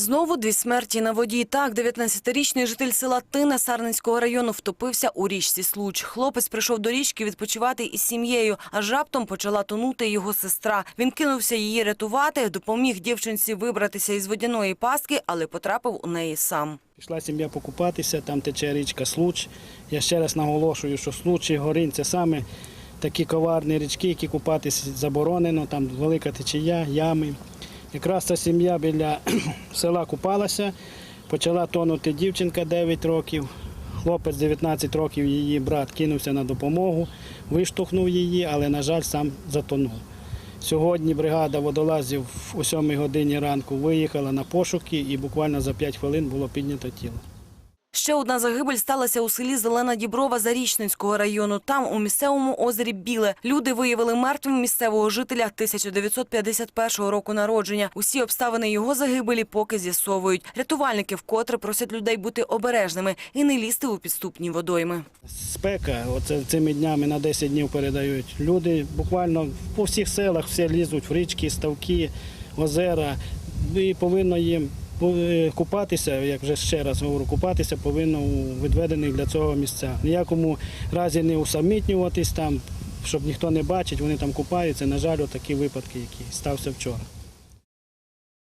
Знову дві смерті на воді. Так, 19-річний житель села Тина Сарненського району втопився у річці Случ. Хлопець прийшов до річки відпочивати із сім'єю, аж раптом почала тонути його сестра. Він кинувся її рятувати, допоміг дівчинці вибратися із водяної пастки, але потрапив у неї сам. Пішла сім'я покупатися, там тече річка Случ. Я ще раз наголошую, що Случ і Горинь це саме такі коварні річки, які купатися заборонено, там велика течія, ями. Якраз ця сім'я біля села купалася, почала тонути дівчинка 9 років. Хлопець 19 років, її брат кинувся на допомогу, виштовхнув її, але, на жаль, сам затонув. Сьогодні бригада водолазів о 7 годині ранку виїхала на пошуки і буквально за 5 хвилин було піднято тіло. Ще одна загибель сталася у селі Зелена Діброва Зарічненського району. Там, у місцевому озері Біле, люди виявили мертвим місцевого жителя 1951 року народження. Усі обставини його загибелі поки з'ясовують. Рятувальники вкотре просять людей бути обережними і не лізти у підступні водойми. Спека, оце цими днями на 10 днів передають. Люди буквально по всіх селах всі лізуть в річки, ставки, озера. І повинно їм купатися, як вже ще раз говорю, купатися повинно у відведених для цього місця. Ніякому разі не усамітнюватись там, щоб ніхто не бачить, вони там купаються. На жаль, такі випадки, які стався вчора.